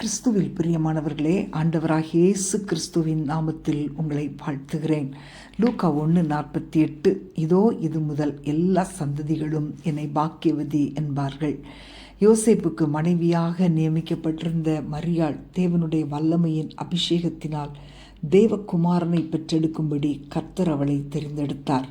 கிறிஸ்துவில் பிரியமானவர்களே ஆண்டவராக இயேசு கிறிஸ்துவின் நாமத்தில் உங்களை வாழ்த்துகிறேன். லூக்கா ஒன்று நாற்பத்தி எட்டு இதோ இது முதல் எல்லா சந்ததிகளும் என்னை பாக்கியவதி என்பார்கள். யோசேப்புக்கு மனைவியாக நியமிக்கப்பட்டிருந்த மரியாள் தேவனுடைய வல்லமையின் அபிஷேகத்தினால் தேவகுமாரனை பெற்றெடுக்கும்படி கர்த்தர் அவளை தெரிந்தெடுத்தார்.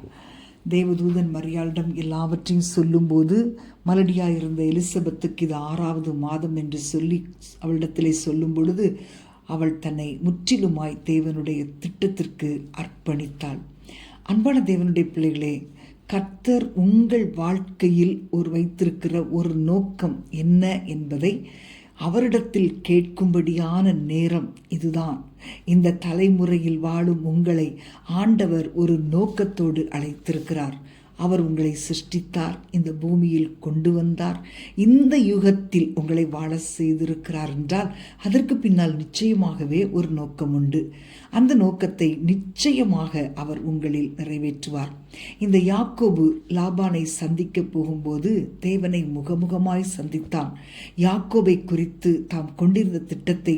தேவதூதன் மரியாளிடம் எல்லாவற்றையும் சொல்லும்போது மலடியாயிருந்த எலிசபெத்துக்கு இது ஆறாவது மாதம் என்று சொல்லி அவளிடத்திலே சொல்லும் பொழுது அவள் தன்னை முற்றிலுமாய் தேவனுடைய திட்டத்திற்கு அர்ப்பணித்தாள். அன்பான தேவனுடைய பிள்ளைகளே கர்த்தர் உங்கள் வாழ்க்கையில் ஒரு வைத்திருக்கிற ஒரு நோக்கம் என்ன என்பதை அவரிடத்தில் கேட்கும்படியான நேரம் இதுதான். இந்த தலைமுறையில் வாழும் உங்களை ஆண்டவர் ஒரு நோக்கத்தோடு அழைத்திருக்கிறார். அவர் உங்களை சிருஷ்டித்தார் இந்த பூமியில் கொண்டு வந்தார் இந்த யுகத்தில் உங்களை வாழ செய்திருக்கிறார் என்றால் அதற்கு பின்னால் நிச்சயமாகவே ஒரு நோக்கம் உண்டு. அந்த நோக்கத்தை நிச்சயமாக அவர் உங்களில் நிறைவேற்றுவார். இந்த யாக்கோபு லாபானை சந்திக்க போகும்போது தேவனை முகமுகமாய் சந்தித்தான். யாக்கோபை குறித்து தாம் கொண்டிருந்த திட்டத்தை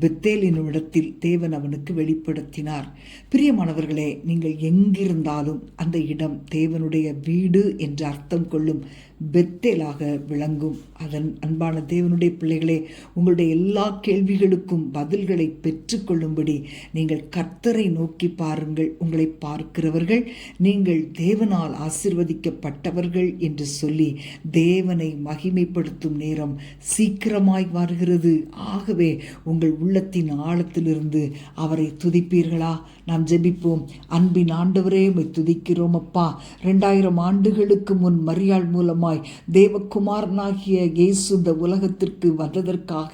பெத்தேலினிடத்தில் தேவன் அவனுக்கு வெளிப்படுத்தினார். பிரியமானவர்களே நீங்கள் எங்கிருந்தாலும் அந்த இடம் தேவனுடைய வீடு என்று அர்த்தம் கொள்ளும் பெத்தேலாக விளங்கும். அதன் அன்பான தேவனுடைய பிள்ளைகளே உங்களுடைய எல்லா கேள்விகளுக்கும் பதில்களை பெற்றுக்கொள்ளும்படி நீங்கள் கர்த்தரை நோக்கி பாருங்கள் உங்களை பார்க்கிறவர்கள் நீங்கள் தேவனால் ஆசிர்வதிக்கப்பட்டவர்கள் என்று சொல்லி தேவனை மகிமைப்படுத்தும் நேரம் சீக்கிரமாய் வருகிறது. ஆகவே உங்கள் உள்ளத்தின் ஆழத்திலிருந்து அவரை துதிப்பீர்களா? நாம் ஜெபிப்போம். அன்பின் ஆண்டவரே துதிக்கிறோம் அப்பா. ரெண்டாயிரம் ஆண்டுகளுக்கு முன் மரியாள் மூலமாய் தேவகுமாரனாகிய இயேசு இந்த உலகத்திற்கு வந்ததற்காக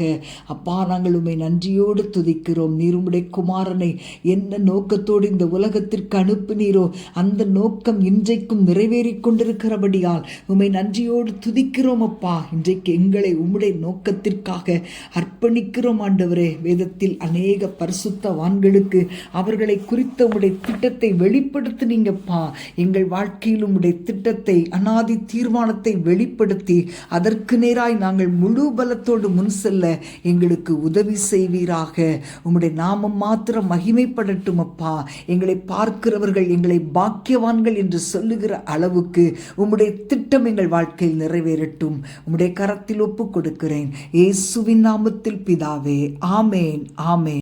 அப்பா நாங்கள் உண்மை நன்றியோடு துதிக்கிறோம். நீருமுடைய குமாரனை என்ன நோக்கத்தோடு இந்த உலகத்திற்கு அனுப்பினீரோ அந்த நோக்கம் இன்றைக்கும் நிறைவேறி கொண்டிருக்கிறபடியால் உண்மை நன்றியோடு துதிக்கிறோம் அப்பா. இன்றைக்கு எங்களை உம்முடைய நோக்கத்திற்காக அர்ப்பணிக்கிறோம் ஆண்டவரே. வேதத்தில் அநேக பரிசுத்தவான்களுக்கு அவர்களை குறித்த உடைய திட்டத்தை வெளிப்படுத்தினீங்கப்பா. எங்கள் வாழ்க்கையிலும் உடைய திட்டத்தை அனாதி தீர்மானத்தை வெளிப்படுத்தி அதற்கு நேராய் நாங்கள் முழு பலத்தோடு முன் செல்ல எங்களுக்கு உதவி செய்வீராக. உம்முடைய நாமம் மாத்திரம் மகிமைப்படட்டும் அப்பா. எங்களை பார்க்கிறவர்கள் எங்களை பாக்கியவான்கள் என்று சொல்லுகிற அளவுக்கு உம்முடைய திட்டம் எங்கள் வாழ்க்கையில் நிறைவேறட்டும். உம்முடைய கரத்தில் ஒப்புக் கொடுக்கிறேன். இயேசுவின் நாமத்தில் பிதாவே. ஆமேன் ஆமேன்.